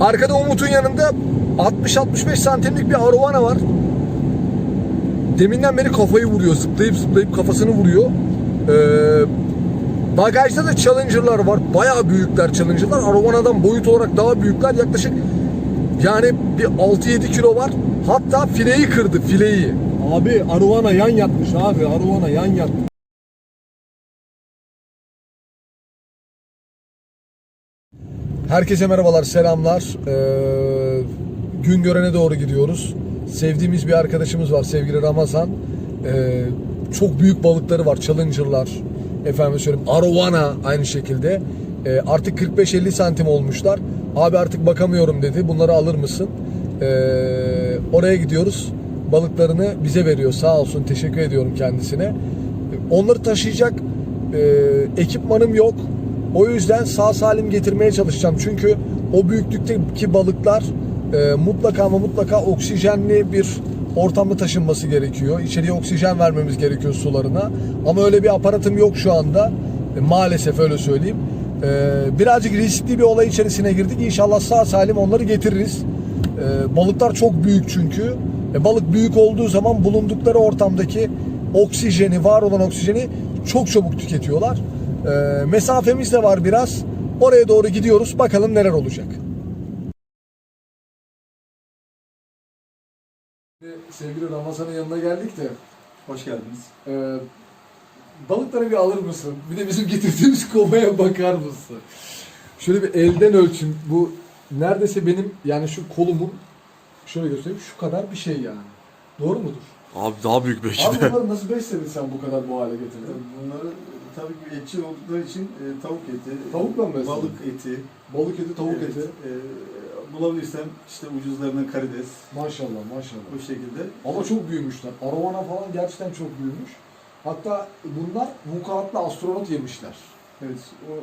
Arkada Umut'un yanında 60-65 santimlik bir arowana var. Deminden beri kafayı vuruyor. Zıplayıp zıplayıp kafasını vuruyor. Ee, bagajda da Challenger'lar var. Bayağı büyükler Challenger'lar. Arovana'dan boyut olarak daha büyükler. Yaklaşık yani bir 6-7 kilo var. Hatta fileyi kırdı fileyi. Abi Aruana yan yatmış abi. Aruana yan yatmış. Herkese merhabalar, selamlar. Ee, gün görene doğru gidiyoruz. Sevdiğimiz bir arkadaşımız var, sevgili Ramazan. Ee, çok büyük balıkları var, Challenger'lar. Efendim söyleyeyim, Arowana aynı şekilde. Ee, artık 45-50 santim olmuşlar. Abi artık bakamıyorum dedi, bunları alır mısın? Ee, oraya gidiyoruz. Balıklarını bize veriyor, sağ olsun. Teşekkür ediyorum kendisine. Onları taşıyacak e, ekipmanım yok. O yüzden sağ salim getirmeye çalışacağım. Çünkü o büyüklükteki balıklar e, mutlaka ama mutlaka oksijenli bir ortamda taşınması gerekiyor. İçeriye oksijen vermemiz gerekiyor sularına. Ama öyle bir aparatım yok şu anda. E, maalesef öyle söyleyeyim. E, birazcık riskli bir olay içerisine girdik. İnşallah sağ salim onları getiririz. E, balıklar çok büyük çünkü. E, balık büyük olduğu zaman bulundukları ortamdaki oksijeni, var olan oksijeni çok çabuk tüketiyorlar. E, mesafemiz de var biraz. Oraya doğru gidiyoruz. Bakalım neler olacak. Sevgili Ramazan'ın yanına geldik de Hoş geldiniz. e, balıkları bir alır mısın? Bir de bizim getirdiğimiz kovaya bakar mısın? Şöyle bir elden ölçün. Bu neredeyse benim yani şu kolumun şöyle göstereyim şu kadar bir şey yani. Doğru mudur? Abi daha büyük belki Abi de. bunları nasıl besledin sen bu kadar bu hale getirdin? Bunları tabii ki etçil oldukları için e, tavuk eti, Tavukla mı balık eti, Balık eti, tavuk evet, eti. e, bulabilirsem işte ucuzlarından karides Maşallah maşallah. bu şekilde. Ama çok büyümüşler. Arowana falan gerçekten çok büyümüş. Hatta bunlar vukuatlı astronot yemişler. Evet,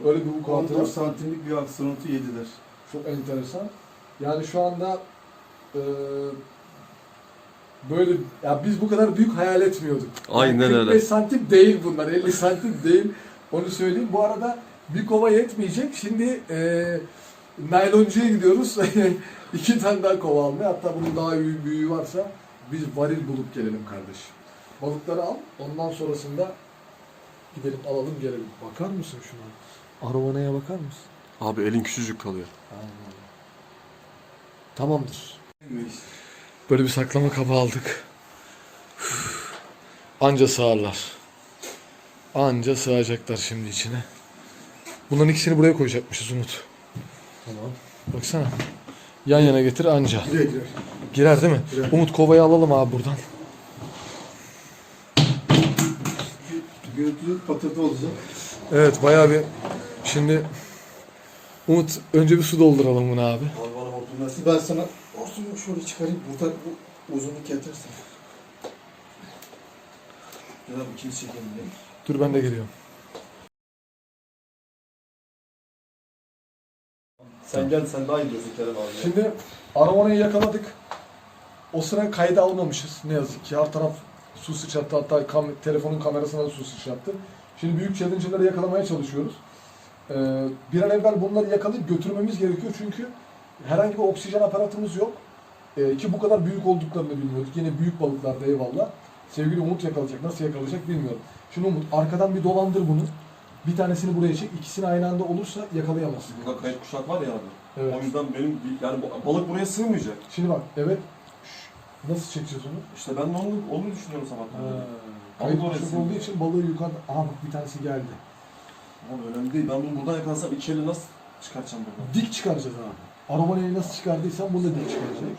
o Öyle bir vukuatı 14 var. santimlik bir aksanotu yediler. Çok enteresan. Yani şu anda e, böyle ya biz bu kadar büyük hayal etmiyorduk. Aynen Yani 45 öyle. santim değil bunlar. 50 santim değil. Onu söyleyeyim. Bu arada bir kova yetmeyecek. Şimdi e, nayloncuya gidiyoruz. İki tane daha kova almaya. Hatta bunun daha büyüğü, büyüğü varsa biz varil bulup gelelim kardeşim. Balıkları al. Ondan sonrasında gidelim alalım gelelim. Bakar mısın şuna? Arovana'ya bakar mısın? Abi elin küçücük kalıyor. Tamamdır. Böyle bir saklama kabı aldık. Anca sığarlar. Anca sığacaklar şimdi içine. Bunların ikisini buraya koyacakmışız Umut. Tamam. Baksana. Yan yana getir anca. Girer girer. Girer değil mi? Girer. Umut kovayı alalım abi buradan. Gürültülü patırtı olacak. Evet bayağı bir şimdi Umut önce bir su dolduralım bunu abi. Abi bana hortumlar Ben sana hortumu şöyle çıkarayım. Burada bu uzunluk yeterse. Ya da ikinci çekelim diye. Dur ben de geliyorum. Sen gel sen daha iyi biliyorsun Kerem abi. Şimdi arabanayı yakaladık. O sıra kayda almamışız ne yazık ki. Her taraf su sıçrattı hatta kam- telefonun kamerasına da su sıçrattı. Şimdi büyük challenge'ları yakalamaya çalışıyoruz. Ee, bir an evvel bunları yakalayıp götürmemiz gerekiyor çünkü herhangi bir oksijen aparatımız yok. Ee, ki bu kadar büyük olduklarını bilmiyorduk. Yine büyük balıklarda eyvallah. Sevgili Umut yakalayacak. Nasıl yakalayacak bilmiyorum. Şimdi Umut arkadan bir dolandır bunu. Bir tanesini buraya çek. İkisini aynı anda olursa yakalayamazsın. Burada kayıp kuşak var ya abi. Evet. O yüzden benim yani balık buraya sığmayacak. Şimdi bak evet. Şş, Nasıl çekeceğiz onu? İşte ben de onu, onu düşünüyorum sabahtan beri. Kayıt Balık kuşak olduğu için balığı yukarıda... Aha bak bir tanesi geldi. Ama önemli değil. Ben bunu buradan yakalarsam iki eli nasıl çıkartacağım buradan? Dik çıkaracağız abi. Arabanayı nasıl çıkardıysan bunu da çıkaracak.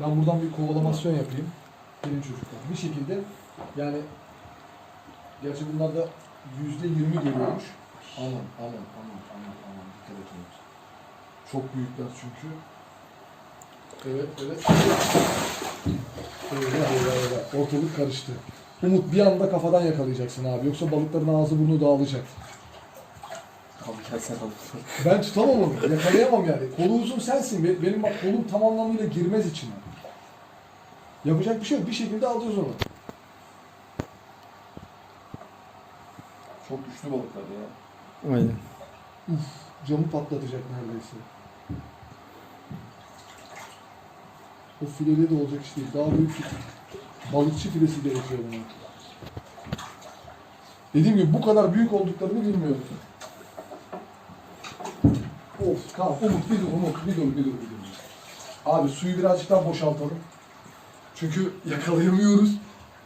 Ben buradan bir kovalamasyon yapayım. Gelin çocuklar. Bir şekilde yani gerçi bunlarda yüzde yirmi geliyormuş. Aman aman aman aman aman dikkat Umut. Çok büyükler çünkü. Evet evet. Öyle öyle öyle. Ortalık karıştı. Umut bir anda kafadan yakalayacaksın abi. Yoksa balıkların ağzı burnu dağılacak. Abi gelsene abi. Ben tutamam onu. Yakalayamam yani. Kolu uzun sensin. Be- Benim bak kolum tam anlamıyla girmez içine. Yapacak bir şey yok. Bir şekilde alacağız onu. Çok güçlü balıklar ya. Aynen. Uf, camı patlatacak neredeyse. O fileli de olacak iş değil. Daha büyük bir balıkçı filesi gerekiyor buna. Dediğim gibi bu kadar büyük olduklarını bilmiyordum. Of tamam Umut bir dur Umut bir dur bir dur bir dur. Abi suyu birazcık daha boşaltalım. Çünkü yakalayamıyoruz.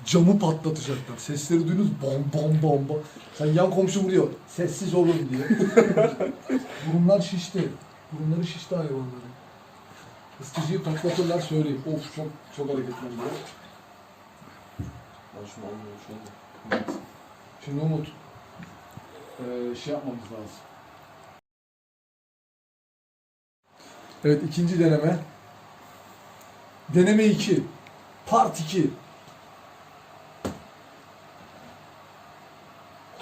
Camı patlatacaklar. Sesleri duydunuz bom bom bom bom. Sen yan komşu vuruyor. Sessiz olun diye. Burunlar şişti. Burunları şişti hayvanların. Isıtıcıyı patlatırlar söyleyeyim. Of çok çok hareketlendi. Ben şunu almıyorum anda. Şimdi Umut eee, şey yapmamız lazım. Evet ikinci deneme. Deneme 2. Part 2.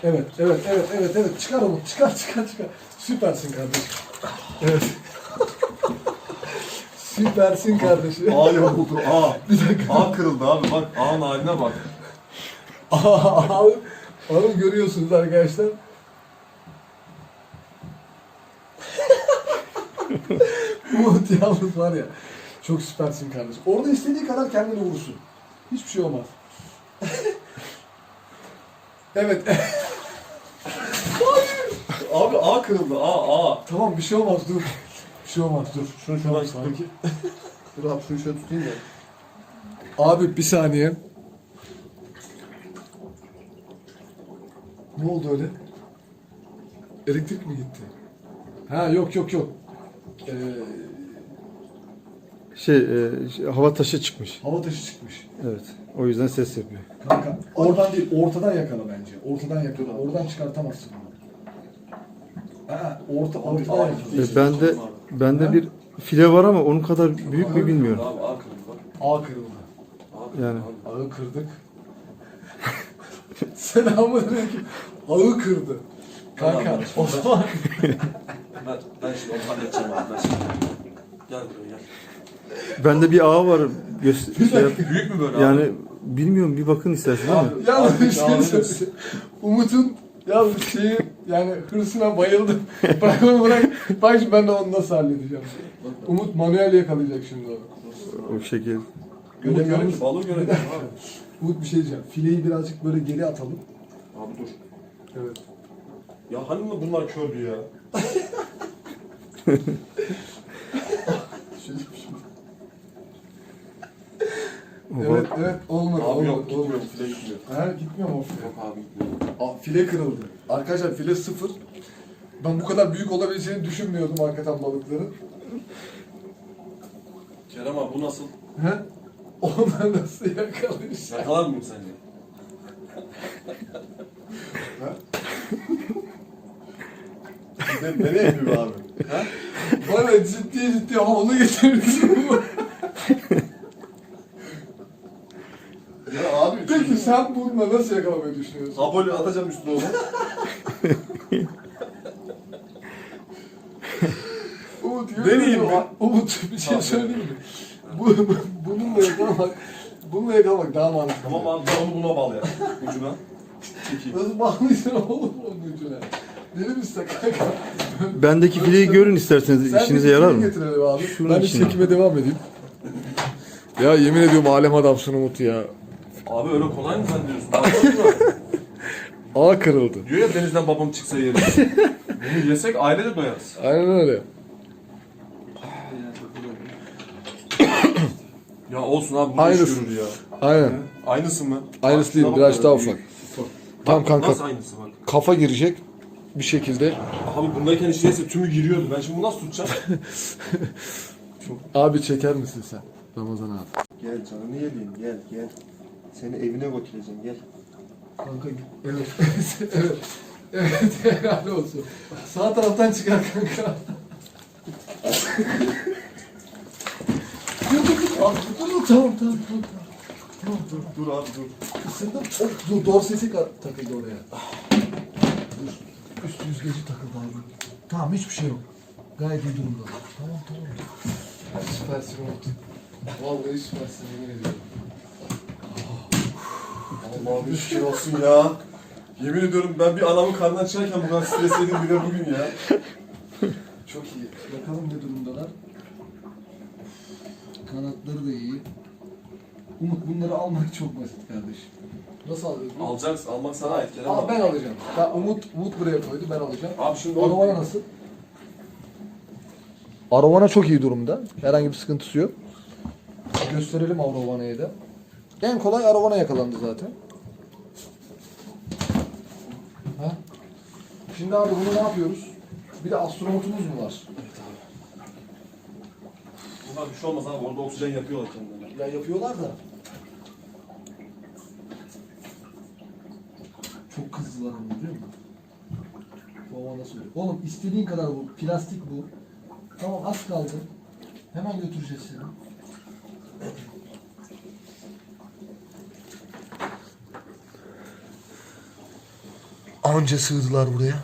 Evet, evet, evet, evet, evet. Çıkar Umut. Çıkar, çıkar, çıkar. Süpersin kardeşim. Evet. Süpersin kardeşim. Ağ yamuldu ağ. Bir dakika. Ağ kırıldı abi bak ağın haline bak. Abi, abi görüyorsunuz arkadaşlar. Umut yalnız var ya. Çok süpersin kardeşim. Orada istediği kadar kendini vursun. Hiçbir şey olmaz. evet. Abi ağ kırıldı ağ ağ. tamam bir şey olmaz dur. Bir şey olmaz dur. Şunu Tamam, şuradan sakin. Dur abi şunu şöyle tutayım da. Abi bir saniye. Ne oldu öyle? Elektrik mi gitti? Ha yok yok yok. Ee, Şey, e, şey, hava taşı çıkmış. hava taşı çıkmış. Evet. O yüzden ses yapıyor. Kanka oradan değil ortadan yakala bence. Ortadan yakala. Oradan çıkartamazsın onu. Ha, orta, ortadan yakala. E, bende bende bir file var ama onun kadar büyük mü bilmiyorum. Abi ağ kırıldı bak. Ağ kırıldı. Ağ kırıldı Yani. abi. Ağı kırdık. Selamünaleyküm. Ağı kırdı. Kanka Tamam, o zaman Ben, ben şimdi onu halledeceğim abi ben şimdi. Gel buraya gel. Bende bir ağa var. Göz, şey yap- Büyük mü böyle abi? yani bilmiyorum bir bakın istersen ama. Yalnız bir şey söyleyeyim. Umut'un yalnız şeyi yani hırsına bayıldım. bırak onu bırak. Bak şimdi ben de onu nasıl halledeceğim. Umut manuel yakalayacak şimdi onu. O şekil. Göremiyorum ki balığı göremiyorum abi. Umut bir şey diyeceğim. Fileyi birazcık böyle geri atalım. Abi dur. Evet. Ya hani mi bunlar kördü ya? Evet evet olmadı. Abi olmadı, yok olmadı. gitmiyor file gitmiyor. Ha gitmiyor mu o file? Yok abi gitmiyor. Aa, file kırıldı. Arkadaşlar file sıfır. Ben bu kadar büyük olabileceğini düşünmüyordum hakikaten balıkların. Kerem abi bu nasıl? He? Onlar nasıl yakalıyorsun? Yakalar mıyım sence? Ne, nereye yapıyor abi? Bana ciddi ciddi havlu getirdin. Ya abi. Peki sen bununla nasıl yakalamayı düşünüyorsun? Aboli atacağım üstüne onu. Umut Deneyeyim mi? Umut bir şey Tamam. söyleyeyim mi? Bu, bu- bununla yakalamak, bununla yakalamak daha mantıklı. Tamam abi ben onu buna bağlayalım. Ucuna. Çekeyim. Nasıl bağlıyorsun oğlum onun ucuna? Deli misin kanka? Bendeki fileyi görün isterseniz Sen işinize yarar mı? Getirelim abi. Şunun ben de içine. çekime devam edeyim. Ya yemin ediyorum alem adamsın Umut ya. Abi öyle kolay mı sen diyorsun? Anladın mı? Ağ kırıldı. Diyor ya denizden babam çıksa yeriz. Bunu yesek aile de doyarız. Aynen öyle. Ya olsun abi bu Aynısı. iş ya. Aynen. Aynısı mı? Aynısı Bak, değil, şuna biraz daha ufak. Tam kanka Nasıl aynısı bak. kafa girecek bir şekilde. Abi bundayken işte neyse tümü giriyordu. Ben şimdi bunu nasıl tutacağım? Abi çeker misin sen? Ramazan abi. Gel canını yediğim gel gel. Seni evine götüreceğim gel. Kanka evet. evet. Evet helal olsun. Sağ taraftan çıkar kanka. dur dur dur. Abi, dur dur tamam tamam tamam. Tamam dur. Dur abi dur. Isındım. Hop dur dorsesi takıldı oraya. Dur. Üst yüzgeci takıldı abi. Tamam hiçbir şey yok. Gayet iyi durumda. Tamam tamam. Süpersin Umut. Vallahi süpersin yemin ediyorum. Allah'ım şükür olsun ya. Yemin ediyorum ben bir anamın karnından çıkarken bu kadar stresliydim bile bugün ya. Çok iyi. Bakalım ne durumdalar. Kanat Jantları da iyi. Umut bunları almak çok basit kardeşim. Nasıl alıyorsun? Alacaksın. Almak sana ait Kerem abi. ben alacağım. Ya Umut, Umut buraya koydu ben alacağım. Abi şimdi o... Arovana nasıl? Arovana çok iyi durumda. Herhangi bir sıkıntısı yok. Gösterelim Arovana'yı da. En kolay Arovana yakalandı zaten. Ha? Şimdi abi bunu ne yapıyoruz? Bir de astronotumuz mu var? Bunlar bir şey olmaz abi. Orada oksijen yapıyorlar kendilerine. Ya yapıyorlar da. Çok kızdılar ama biliyor musun? Baba nasıl oluyor? Oğlum istediğin kadar bu. Plastik bu. Tamam az kaldı. Hemen götüreceğiz seni. Anca sığdılar buraya.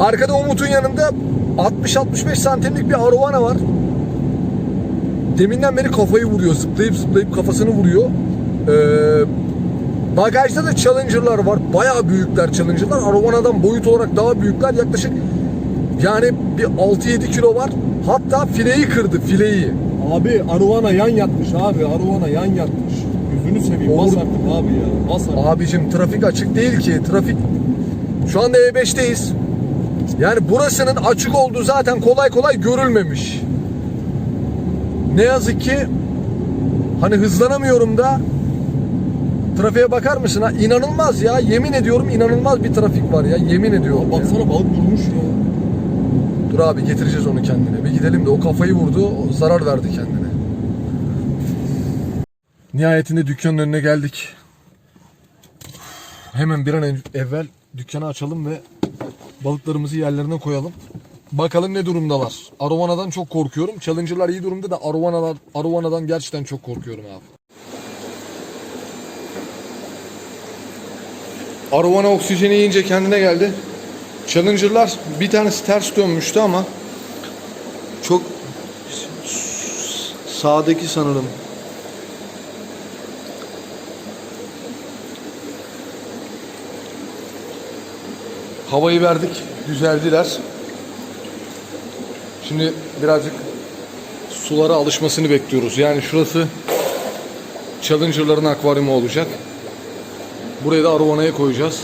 Arkada Umut'un yanında 60-65 santimlik bir arovana var. Deminden beri kafayı vuruyor. Zıplayıp zıplayıp kafasını vuruyor. Ee, bagajda da Challenger'lar var. Bayağı büyükler Challenger'lar. Arovana'dan boyut olarak daha büyükler. Yaklaşık yani bir 6-7 kilo var. Hatta fileyi kırdı fileyi. Abi Aruvana yan yatmış abi. Aruvana yan yatmış. Gözünü seveyim. Bas Oğlum. artık abi ya. Bas artık. Abicim trafik açık değil ki. Trafik şu anda E5'teyiz. Yani burasının açık olduğu zaten kolay kolay görülmemiş. Ne yazık ki hani hızlanamıyorum da trafiğe bakar mısın ha? İnanılmaz ya. Yemin ediyorum inanılmaz bir trafik var ya. Yemin ediyorum. ya. Baksana balık durmuş ya. Dur abi getireceğiz onu kendine. Bir gidelim de o kafayı vurdu, o zarar verdi kendine. Nihayetinde dükkanın önüne geldik. Hemen bir an ev- evvel dükkanı açalım ve balıklarımızı yerlerine koyalım. Bakalım ne durumdalar. Arovana'dan çok korkuyorum. Challenger'lar iyi durumda da Arovana'dan, Arovana'dan gerçekten çok korkuyorum abi. Arovana oksijeni yiyince kendine geldi. Challenger'lar bir tanesi ters dönmüştü ama çok sağdaki sanırım. Havayı verdik. Düzeldiler. Şimdi birazcık sulara alışmasını bekliyoruz. Yani şurası Challenger'ların akvaryumu olacak. Burayı da Arovana'ya koyacağız.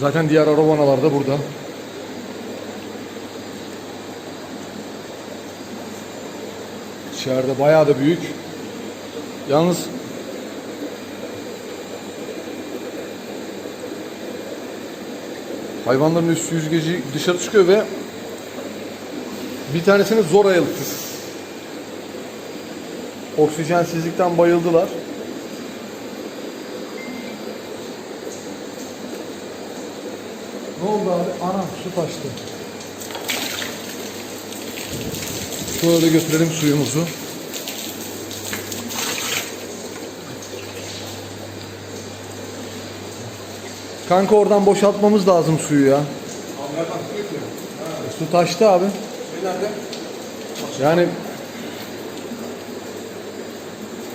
Zaten diğer arovanalar da burada. İçeride bayağı da büyük. Yalnız hayvanların üst yüzgeci dışarı çıkıyor ve bir tanesini zor ayıltır. Oksijensizlikten bayıldılar. Ne oldu abi? Anam su taştı. Şöyle götürelim suyumuzu. Kanka oradan boşaltmamız lazım suyu ya. Su taştı abi. Yani Ya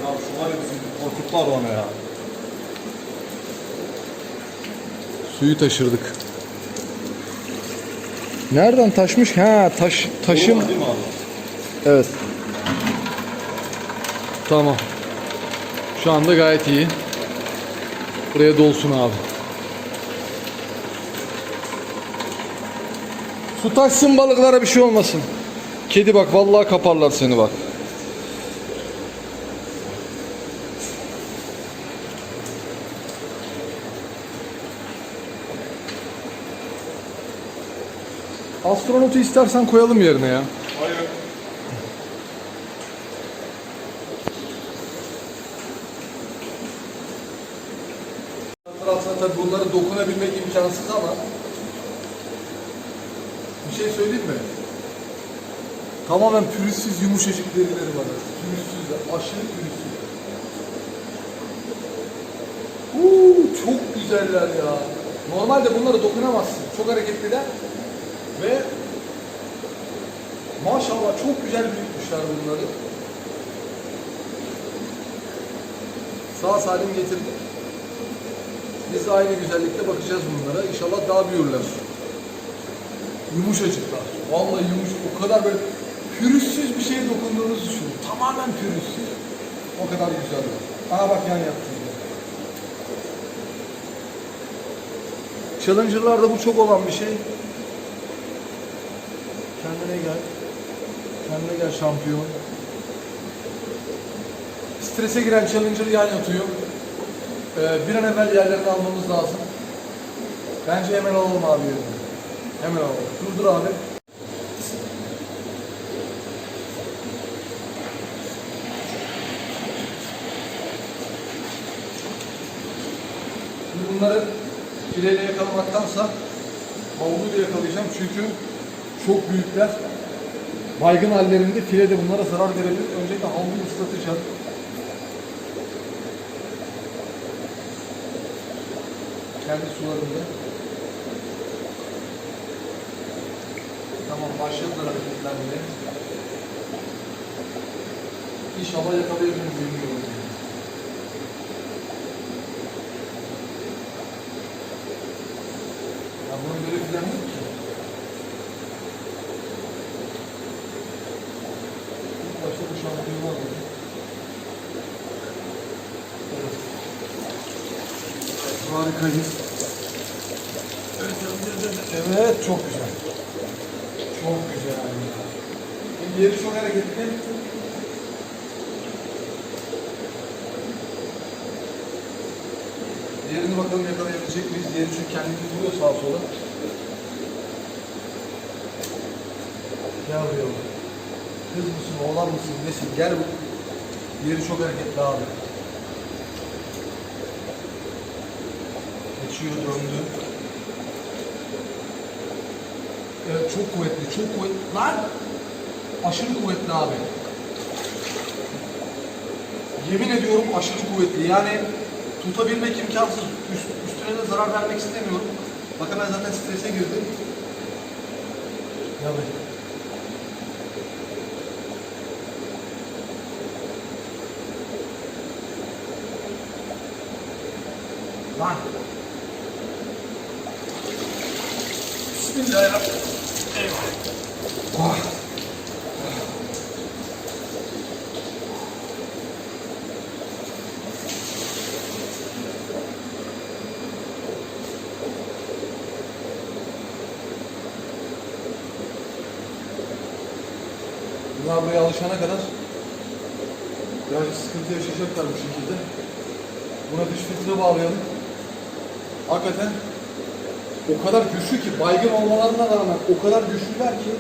şu var ya bizim korkuttu Aruvana ya. suyu taşırdık. Nereden taşmış? Ha taş taşım. Evet. Tamam. Şu anda gayet iyi. Buraya dolsun abi. Su taşsın balıklara bir şey olmasın. Kedi bak vallahi kaparlar seni bak. Astronotu istersen koyalım yerine ya. Hayır. Altına tabii bunları dokunabilmek imkansız ama bir şey söyleyeyim mi? Tamamen pürüzsüz yumuşacık derileri var. Pürüzsüz de aşırı pürüzsüz. Uuu çok güzeller ya. Normalde bunlara dokunamazsın. Çok hareketliler. Ve maşallah çok güzel büyütmüşler bunları. Sağ salim getirdik. Biz de aynı güzellikte bakacağız bunlara. İnşallah daha büyürler. Yumuşacıklar. Vallahi yumuşak. O kadar böyle pürüzsüz bir şeye dokunduğunuzu düşünün. Tamamen pürüzsüz. O kadar güzeller. Aa bak yan yaptım. Challenger'larda bu çok olan bir şey. Kendine gel. Gel şampiyon. Strese giren Challenger yan yatıyor. Ee, bir an evvel yerlerini almamız lazım. Bence hemen alalım abi yerini. Hemen alalım. Durdur abi. Bunları fileyle yakalamaktansa havluyla yakalayacağım çünkü çok büyükler. Baygın hallerinde file de bunlara zarar verebilir. Öncelikle havluyu ıslatacağım. Kendi sularında. Tamam başladılar hareketlenmeye. İnşallah yakalayabiliriz bilmiyorum. Ya bunun böyle bir planı yok ki. İlk başta bu şampiyonu alalım. Evet. Harikayız. Evet, çok güzel. Çok güzel. Şimdi yeri çok hareketli. Diğerini bakalım yakalayabilecek miyiz? Diğeri çünkü kendini vuruyor sağa sola. Gel buraya. Kız mısın, oğlan mısın, nesin? Gel bu. Diğeri çok hareketli abi. Geçiyor, döndü. Evet, çok kuvvetli, çok kuvvetli. Lan! Aşırı kuvvetli abi. Yemin ediyorum aşırı kuvvetli. Yani tutabilmek imkansız. Üst, üstüne de zarar vermek istemiyorum. Bakın ben zaten strese girdim. Ya be. Lan. Bismillahirrahmanirrahim. Eyvah. Oh. Bunlar alışana kadar birazcık sıkıntı yaşayacaklar bu şekilde. Buna dış filtre bağlayalım. Hakikaten o kadar güçlü ki baygın olmalarına rağmen o kadar güçlüler ki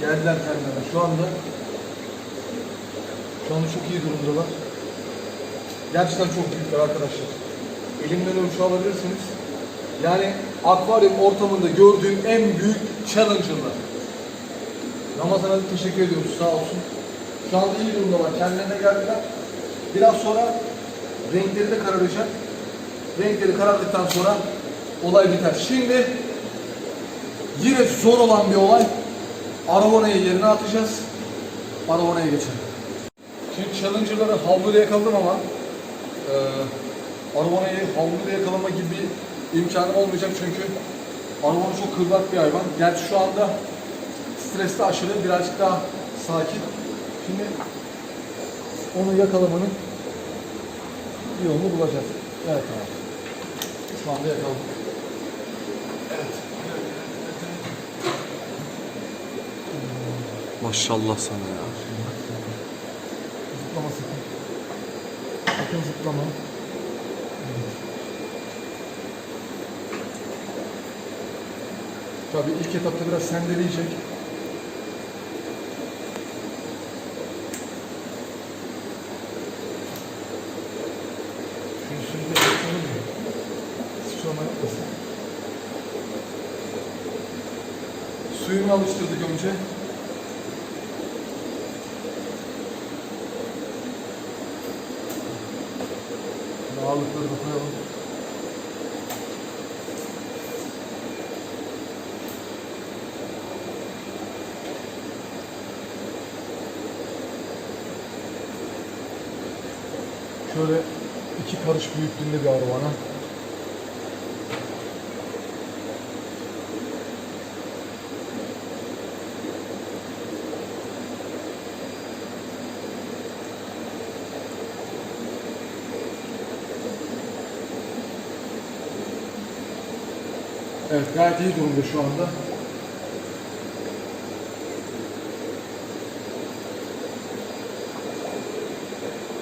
geldiler kendilerine şu anda şu anda çok iyi durumdalar. Gerçekten çok büyükler arkadaşlar. Elimden ölçü alabilirsiniz. Yani akvaryum ortamında gördüğüm en büyük challenger'lar. Ramazan'a teşekkür ediyoruz sağ olsun. Şu anda iyi durumdalar. Kendilerine geldiler. Biraz sonra renkleri de kararacak. Renkleri karardıktan sonra olay biter. Şimdi yine zor olan bir olay. Aravona'yı yerine atacağız. Aravona'ya geçelim. Şimdi challenger'ları havluyla yakaladım ama e, Aravona'yı havluyla yakalama gibi bir imkanım olmayacak çünkü Aravona çok kıvrak bir hayvan. Gerçi şu anda stresli aşırı birazcık daha sakin. Şimdi onu yakalamanın bir yolunu bulacağız. Evet abi. Şu anda yakaladık. Maşallah sana ya. Zıplama sakın. Sakın zıplama. Tabii ilk etapta biraz sendeleyecek. büyüklüğünde bir arvana. Evet gayet iyi durumda şu anda.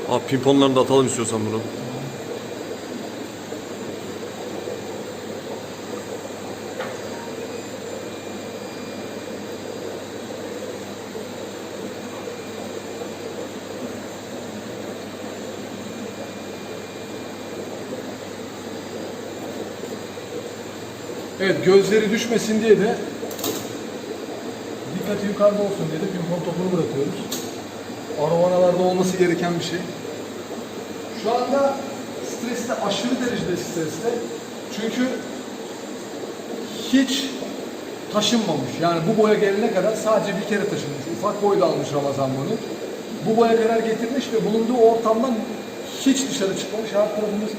Abi pimponlarını da atalım istiyorsan bunu. Evet gözleri düşmesin diye de dikkati yukarıda olsun diye de pimpon topunu bırakıyoruz. Arovanalarda olması gereken bir şey. Şu anda streste aşırı derecede streste. Çünkü hiç taşınmamış. Yani bu boya gelene kadar sadece bir kere taşınmış. Ufak boyda almış Ramazan bunu. Bu boya kadar getirmiş ve bulunduğu ortamdan hiç dışarı çıkmamış. Her tarafımız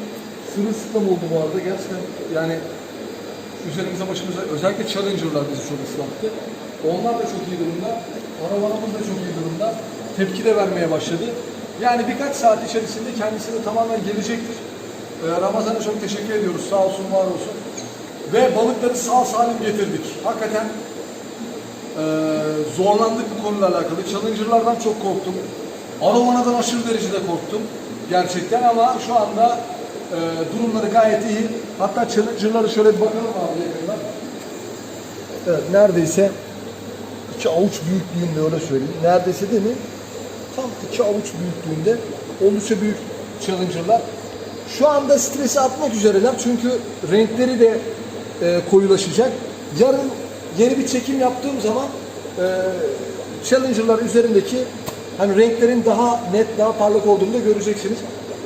sırılsıklam oldu bu arada. Gerçekten yani üzerimize başımıza özellikle Challenger'lar bizi çok ıslattı. Onlar da çok iyi durumda. Arabanımız da çok iyi durumda. Tepki de vermeye başladı. Yani birkaç saat içerisinde kendisine tamamen gelecektir. Ee, Ramazan'a çok teşekkür ediyoruz. Sağ olsun, var olsun. Ve balıkları sağ salim getirdik. Hakikaten ee, zorlandık bu konuyla alakalı. Challenger'lardan çok korktum. Aromana'dan aşırı derecede korktum. Gerçekten ama şu anda e, durumları gayet iyi. Hatta Challenger'ları şöyle bir bakalım abi yakından. Evet neredeyse iki avuç büyüklüğünde öyle söyleyeyim. Neredeyse değil mi? Tam iki avuç büyüklüğünde oldukça büyük Challenger'lar. Şu anda stresi atmak üzereler çünkü renkleri de e, koyulaşacak. Yarın yeni bir çekim yaptığım zaman e, Challenger'lar üzerindeki hani renklerin daha net, daha parlak olduğunu da göreceksiniz.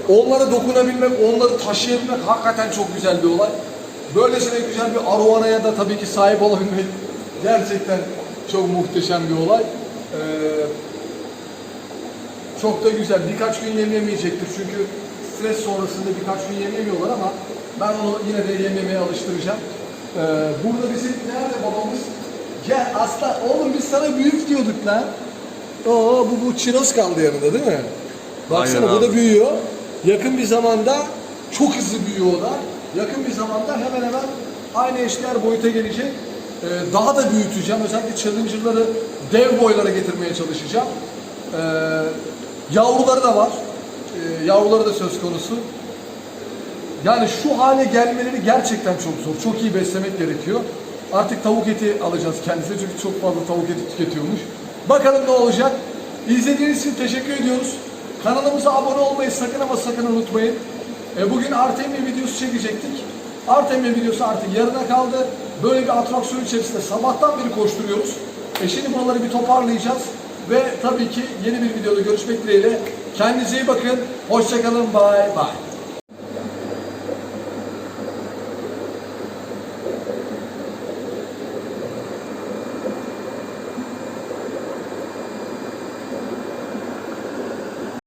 Onlara dokunabilmek, onları taşıyabilmek hakikaten çok güzel bir olay. Böylesine güzel bir arowanaya da tabii ki sahip olabilmek gerçekten çok muhteşem bir olay. Ee, çok da güzel. Birkaç gün yem yemeyecektir çünkü stres sonrasında birkaç gün yem yemiyorlar ama ben onu yine de yem yemeye alıştıracağım. Ee, burada bizim nerede babamız? Gel asla oğlum biz sana büyük diyorduk lan. Oo bu bu çiroz kaldı yanında değil mi? Baksana Aynen bu da abi. büyüyor. Yakın bir zamanda çok hızlı büyüyor o da. Yakın bir zamanda hemen hemen aynı eşdeğer boyuta gelecek. Ee, daha da büyüteceğim. Özellikle challenger'ları dev boylara getirmeye çalışacağım. Ee, yavruları da var. Ee, yavruları da söz konusu. Yani şu hale gelmeleri gerçekten çok zor. Çok iyi beslemek gerekiyor. Artık tavuk eti alacağız kendisine çünkü çok fazla tavuk eti tüketiyormuş. Bakalım ne olacak. İzlediğiniz için teşekkür ediyoruz. Kanalımıza abone olmayı sakın ama sakın unutmayın. E, bugün Artemia videosu çekecektik. Artemia videosu artık yarına kaldı. Böyle bir atraksiyon içerisinde sabahtan beri koşturuyoruz. E şimdi buraları bir toparlayacağız. Ve tabii ki yeni bir videoda görüşmek dileğiyle. Kendinize iyi bakın. Hoşçakalın. Bye bye.